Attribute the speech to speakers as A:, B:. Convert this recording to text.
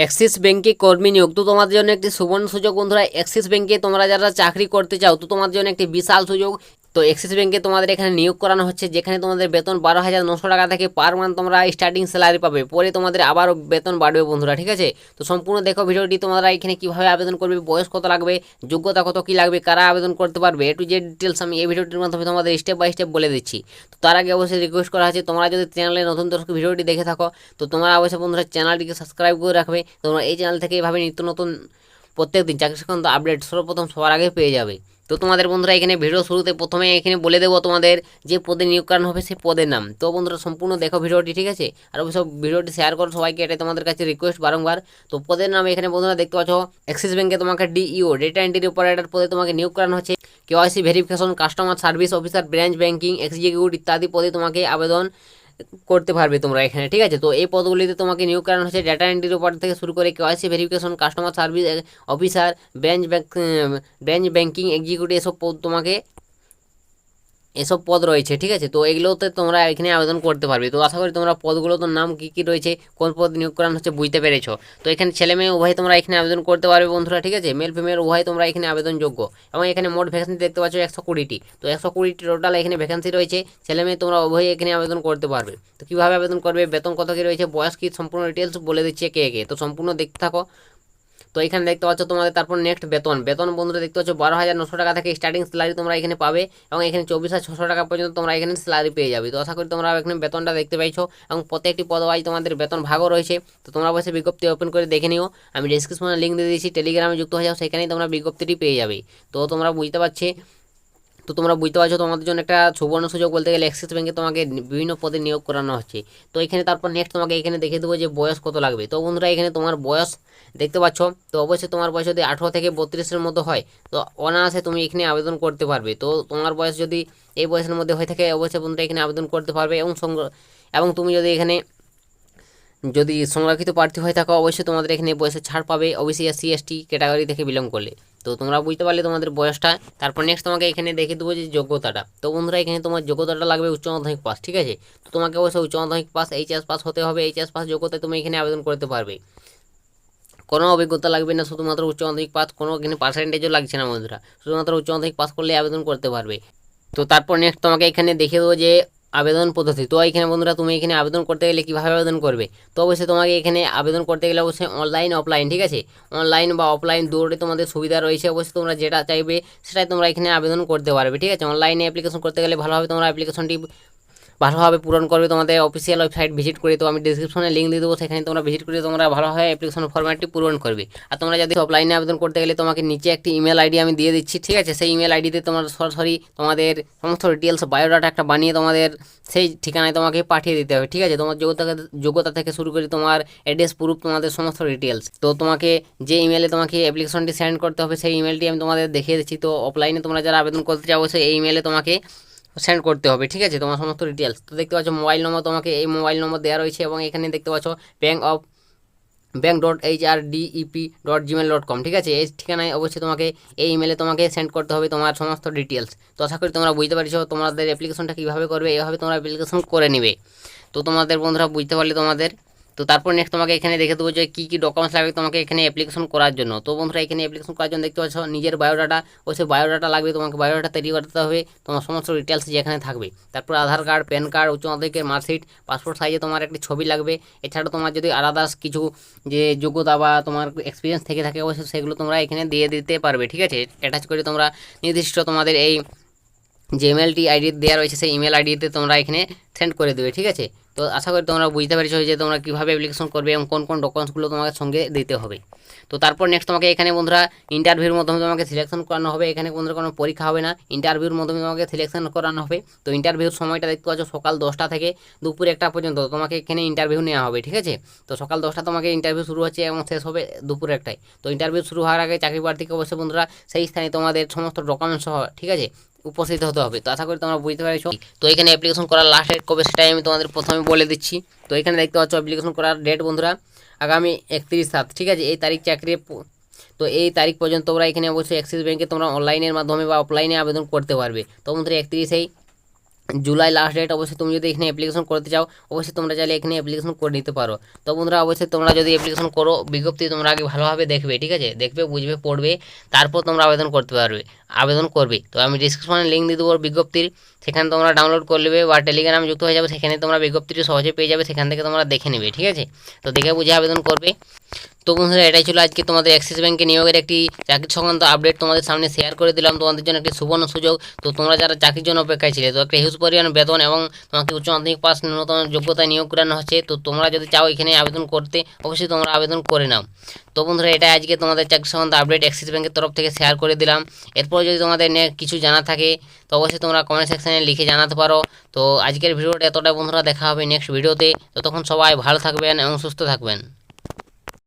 A: Axis ব্যাঙ্কে কর্মী নিয়োগ। তো তোমাদের জন্য একটি সুবর্ণ সুযোগ, বন্ধুরা। অ্যাক্সিস ব্যাঙ্কে তোমরা যারা চাকরি করতে চাও, তো তোমাদের জন্য একটি বিশাল সুযোগ। তো অ্যাক্সিস ব্যাংকে তোমাদের এখানে নিয়োগ করানো হচ্ছে, যেখানে তোমাদের বেতন বারো হাজার নশো টাকা থেকে পার মান্থ তোমরা স্টার্টিং স্যালারি পাবে। পরে তোমাদের আবারও বেতন বাড়বে বন্ধুরা, ঠিক আছে? তো সম্পূর্ণ দেখো ভিডিওটি, তোমরা এখানে কীভাবে আবেদন করবে, বয়স কত লাগবে, যোগ্যতা কত কী লাগবে, কারা আবেদন করতে পারবে, এ টু যে ডিটেলস আমি এই ভিডিওটির মাধ্যমে তোমাদের স্টেপ বাই স্টেপ বলে দিচ্ছি। তো তার আগে অবশ্যই রিকোয়েস্ট করা আছে তোমরা যদি চ্যানেলে নতুন দর্শক ভিডিওটি দেখে থাকো, তো তোমরা অবশ্যই বন্ধুরা চ্যানেলটিকে সাবস্ক্রাইব করে রাখবে, তোমরা এই চ্যানেল থেকে এইভাবে নিত্য নতুন প্রত্যেক দিন চাকরি সংক্রান্ত আপডেট সর্বপ্রথম সবার আগে পেয়ে যাবে। তো তোমাদের বন্ধুরা, এখানে ভিডিও শুরুতে প্রথমে এখানে বলে দেবো তোমাদের যে পদে নিয়োগ করানো হবে সেই পদের নাম। তো বন্ধুরা, সম্পূর্ণ দেখো ভিডিওটি, ঠিক আছে? আর অবশ্য ভিডিওটি শেয়ার করো সবাইকে, এটাই তোমাদের কাছে রিকোয়েস্ট বারংবার। তো পদের নাম এখানে বন্ধুরা দেখতে পাচ্ছ অ্যাক্সিস ব্যাঙ্কে তোমাকে ডিইও ডেটা এন্ট্রি অপারেটর পদে তোমাকে নিয়োগ করানো হচ্ছে। KYC verification customer service officer branch banking executive ইত্যাদি পদে তোমাকে আবেদন করতে পারবে তোমরা এখানে, ঠিক আছে? তো এই পদগুলিতে তোমাকে নিয়োগ করানো হচ্ছে ডেটা এন্ট্রির উপর থেকে শুরু করে KYC verification customer service officer branch bank branch banking executive এসব পদ তোমাকে এসব পদ রয়েছে, ঠিক আছে? তো এগুলোতে তোমরা এখানে আবেদন করতে পারবে। তো আশা করি তোমরা পদগুলো তো নাম কী কী রয়েছে, কোন পদ নিয়োগ করানো হচ্ছে বুঝতে পেরেছ। তো এখানে ছেলে মেয়ে উভয় তোমরা এখানে আবেদন করতে পারবে বন্ধুরা, ঠিক আছে? মেল ফিমেল উভয় তোমরা এখানে আবেদনযোগ্য। এবং এখানে মোট ভ্যাকেন্সি দেখতে পাচ্ছ একশো কুড়িটি। তো একশো কুড়িটি টোটাল এখানে ভ্যাকেন্সি রয়েছে। ছেলে মেয়ে তোমরা উভয় এখানে আবেদন করতে পারবে। তো কীভাবে আবেদন করবে, বেতন কত কী রয়েছে, বয়স কী, সম্পূর্ণ ডিটেলস বলে দিচ্ছে কে কে তো সম্পূর্ণ দেখতে থাকো। তো এখানে দেখতে পাচ্ছ তোমাদের তারপর নেক্সট বেতন। বেতন বন্ধুরা দেখতে পাচ্ছ বারো হাজার নশো টাকা থেকে স্টার্টিং স্যালারি তোমরা এখানে পাবে এবং এখানে চব্বিশ হাজার ছশো টাকা পর্যন্ত তোমরা এখানে স্যালারি পেয়ে যাবে। তো আশা করি তোমরা এখানে বেতনটা দেখতে পাইছো এবং প্রত্যেকটি পদবাই তোমাদের বেতন ভাগও রয়েছে। তো তোমরা অবশ্যই বিজ্ঞপ্তি ওপেন করে দেখে নিও। আমি ডিসক্রিপশনে লিঙ্ক দিয়ে দিয়েছি টেলিগ্রামে যুক্ত হয়ে যাও, সেখানেই তোমরা বিজ্ঞপ্তিটি পেয়ে যাবে। তো তোমরা বুঝতে পারছি তো তোমরা বুঝতে পারছ তোমাদের জন্য একটা সুবর্ণ সুযোগ বলতে গেলে অ্যাক্সিস ব্যাঙ্কে তোমাকে বিভিন্ন পদে নিয়োগ করানো হচ্ছে। তো এখানে তারপর নেক্সট তোমাকে এখানে দেখে দেবো যে বয়স কত লাগবে। তো বন্ধুরা এখানে তোমার বয়স দেখতে পাচ্ছ, তো অবশ্যই তোমার বয়স যদি আঠেরো থেকে বত্রিশের মতো হয়, তো অনায়াসে তুমি এখানে আবেদন করতে পারবে। তো তোমার বয়স যদি এই বয়সের মধ্যে হয়ে থাকে, অবশ্যই বন্ধুরা এখানে আবেদন করতে পারবে এবং সংগ্রহ এবং তুমি যদি এখানে যদি সংরক্ষিত প্রার্থী হয়ে থাকো, অবশ্যই তোমাদের এখানে বয়সে ছাড় পাবে। অবশ্যই এসসি এসটি ক্যাটাগরি থেকে বিলং করলে। তো তোমরা বুঝতে পারলে তোমাদের বয়সটা। তারপর নেক্সট তোমাকে এখানে দেখে দেবো যে যোগ্যতাটা। তো বন্ধুরা, এখানে তোমার যোগ্যতাটা লাগবে উচ্চ মাধ্যমিক পাস ঠিক আছে? তো তোমাকে অবশ্যই উচ্চ মাধ্যমিক পাস এইচএস পাস হতে হবে। এইচএস পাস যোগ্যতায় তুমি এখানে আবেদন করতে পারবে। কোনো অভিজ্ঞতা লাগবে না, শুধুমাত্র উচ্চ মাধ্যমিক পাস কোনো এখানে পার্সেন্টেজও লাগছে না বন্ধুরা। শুধুমাত্র উচ্চ মাধ্যমিক পাস করলে আবেদন করতে পারবে। তো তারপর নেক্সট তোমাকে এখানে দেখে দেবো যে আবেদন পদ্ধতি। তো এখানে বন্ধুরা, তুমি এখানে আবেদন করতে গেলে কীভাবে আবেদন করবে? তো অবশ্যই তোমাকে এখানে আবেদন করতে গেলে অবশ্যই অনলাইন অফলাইন ঠিক আছে? অনলাইন বা অফলাইন দুটোই তোমাদের সুবিধা রয়েছে। অবশ্যই তোমরা যেটা চাইবে, সেটাই তোমরা এখানে আবেদন করতে পারবে, ঠিক আছে? অনলাইনে অ্যাপ্লিকেশন করতে গেলে ভালোভাবে তোমরা অ্যাপ্লিকেশনটি ভালোভাবে পূরণ করবে তোমাদের অফিসিয়াল ওয়েবসাইট ভিজিট করে, তো আমি ডিসক্রিপশনে লিঙ্ক দিয়ে দেবো, সেখানে তোমরা ভিজিট করে তোমরা ভালোভাবে অ্যাপ্লিকেশন ফর্ম্যাটটি পূরণ করবে। আর তোমরা যদি অফলাইনে আবেদন করতে গেলে তোমাকে নিচে একটি ইমেল আইডি আমি দিয়ে দিচ্ছি, ঠিক আছে? সেই ইমেল আইডিতে তোমার সরাসরি তোমাদের সমস্ত ডিটেলস বায়োডাটা একটা বানিয়ে তোমাদের সেই ঠিকানায় তোমাকে পাঠিয়ে দিতে হবে, ঠিক আছে? তোমার যোগ্যতা যোগ্যতা থেকে শুরু করে তোমার অ্যাড্রেস প্রুফ তোমাদের সমস্ত ডিটেলস তো তোমাকে যে ইমেলে তোমাকে অ্যাপ্লিকেশনটি সেন্ড করতে হবে, সেই ইমেলটি আমি তোমাদের দেখিয়ে দিচ্ছি। তো অফলাইনে তোমরা যারা আবেদন করতে চাও সেই ইমেলে তোমাকে সেন্ড করতে হবে, ঠিক আছে? তোমার সমস্ত ডিটেলস তো দেখতে পাচ্ছ মোবাইল নম্বর তোমাকে এই মোবাইল নম্বর দেওয়া রয়েছে এবং এখানে দেখতে পাচ্ছ bank of bank dot H R DEP dot Gmail dot com ঠিক আছে? এই ঠিকানায় অবশ্যই তোমাকে এই ইমেলে তোমাকে সেন্ড করতে হবে তোমার সমস্ত ডিটেলস তো আশা করি তোমরা বুঝতে পারছ তোমাদের অ্যাপ্লিকেশনটা কীভাবে করবে এইভাবে তোমরা অ্যাপ্লিকেশন করে নেবে। তো তোমাদের বন্ধুরা বুঝতে পারলে তোমাদের তো তারপর নেক্সট তোমাকে এখানে দেখে দেবো যে কী কী ডকুমেন্টস লাগবে তোমাকে এখানে অ্যাপ্লিকেশন করার জন্য। তো বন্ধুরা, এখানে অ্যাপ্লিকেশন করার জন্য দেখতে পাচ্ছ নিজের বায়োডাটা ও সেই বায়োডাটা লাগবে, তোমাকে বায়োডাটা তৈরি করতে হবে। তোমার সমস্ত ডিটেলস যেখানে থাকবে। তারপর আধার কার্ড প্যান কার্ড উচ্চ মাধ্যমিকের মার্কশিট পাসপোর্ট সাইজে তোমার একটি ছবি লাগবে। এছাড়া তোমার যদি আলাদা কিছু যে যোগ্যতা বা তোমার এক্সপিরিয়েন্স থেকে থাকে অবশ্যই সেগুলো তোমরা এখানে দিয়ে দিতে পারবে, ঠিক আছে? অ্যাটাচ করে তোমরা নির্দিষ্ট তোমাদের এই যে ইমেলটি আইডি দেওয়া রয়েছে, সেই ইমেল আইডিতে তোমরা এখানে সেন্ড করে দেবে, ঠিক আছে? তো আশা করি তোমরা বুঝতে পেরেছ যে তোমরা কীভাবে অ্যাপ্লিকেশন করবে এবং কোন কোন ডকুমেন্টসগুলো তোমাকে সঙ্গে দিতে হবে। তো তারপর নেক্সট তোমাকে এখানে বন্ধুরা ইন্টারভিউর মাধ্যমে তোমাকে সিলেকশন করানো হবে। এখানে বন্ধুরা কোনো পরীক্ষা হবে না। ইন্টারভিউর মাধ্যমে তোমাকে সিলেকশন করানো হবে। তো ইন্টারভিউর সময়টা দেখতে পাচ্ছ সকাল দশটা থেকে দুপুর একটা পর্যন্ত। তোমাকে এখানে ইন্টারভিউ নেওয়া হবে, ঠিক আছে? তো সকাল দশটা তোমাকে ইন্টারভিউ শুরু হচ্ছে এবং শেষ হবে দুপুর একটায়। তো ইন্টারভিউ শুরু হওয়ার আগে চাকরি প্রার্থীকে অবশ্যই বন্ধুরা সেই স্থানে তোমাদের সমস্ত ডকুমেন্টস সহ, ঠিক আছে? উপস্থিত হতে হবে। তো আশা করি তোমরা বুঝতে পারছ। তো এখানে অ্যাপ্লিকেশন করার লাস্ট ডেট কবে সেটাই আমি তোমাদের প্রথমে বলে দিচ্ছি। তো এখানে দেখতে পাচ্ছ অ্যাপ্লিকেশন করার ডেট বন্ধুরা, আগামী একত্রিশ সাত, ঠিক আছে? এই তারিখ চাকরি তো এই তারিখ পর্যন্ত তোমরা এখানে অবশ্যই অ্যাক্সিস ব্যাঙ্কে তোমরা অনলাইনের মাধ্যমে বা অফলাইনে আবেদন করতে পারবে। তো বন্ধুরা, একত্রিশেই জুলাই লাস্ট ডেট অবশ্যই তুমি যদি এখানে অ্যাপ্লিকেশন করতে চাও, অবশ্যই তোমরা চাইলে এখানে অ্যাপ্লিকেশন করে নিতে পারো। তো বন্ধুরা, অবশ্যই তোমরা যদি অ্যাপ্লিকেশন করো, বিজ্ঞপ্তি তোমরা আগে ভালোভাবে দেখবে, ঠিক আছে? দেখবে, বুঝবে, পড়বে, তারপর তোমরা আবেদন করতে পারবে। আবেদন করবে। তো আমি ডিসক্রিপশনে লিঙ্ক দিয়ে দেবো বিজ্ঞপ্তির। সেখানে তোমরা ডাউনলোড করে নেবে বা টেলিগ্রাম যুক্ত হয়ে যাবে, সেখানে তোমরা বিজ্ঞপ্তিটি সহজে পেয়ে যাবে, সেখান থেকে তোমরা দেখে নেবে, ঠিক আছে? তো দেখে বুঝে আবেদন করবে। তো বন্ধুরা, এটাই ছিল আজকে তোমাদের অ্যাক্সিস ব্যাঙ্কে নিয়োগের একটি চাকরি সংক্রান্ত আপডেট তোমাদের সামনে শেয়ার করে দিলাম। তোমাদের জন্য একটি সুবর্ণ সুযোগ। তো তোমরা যারা চাকরির জন্য অপেক্ষায় ছিলে, তো একটা হিউজ পরিমাণ বেতন এবং তোমাকে উচ্চ মাধ্যমিক পাস ন্যূনতম যোগ্যতায় নিয়োগ করানো হচ্ছে, তো তোমরা যদি চাও এখানে আবেদন করতে, অবশ্যই তোমরা আবেদন করে নাও। তো বন্ধুরা, এটা আজকে তোমাদের চাকরি সম্বন্ধে আপডেট অ্যাক্সিস ব্যাঙ্কের তরফ থেকে শেয়ার করে দিলাম। এরপর যদি তোমাদের নিয়ে কিছু জানা থাকে, তো অবশ্যই তোমরা কমেন্ট সেকশানে লিখে জানাতে পারো। তো আজকের ভিডিওটা এতটা বন্ধুরা, দেখা হবে নেক্সট ভিডিওতে তো তখন সবাই ভালো থাকবেন এবং সুস্থ থাকবেন।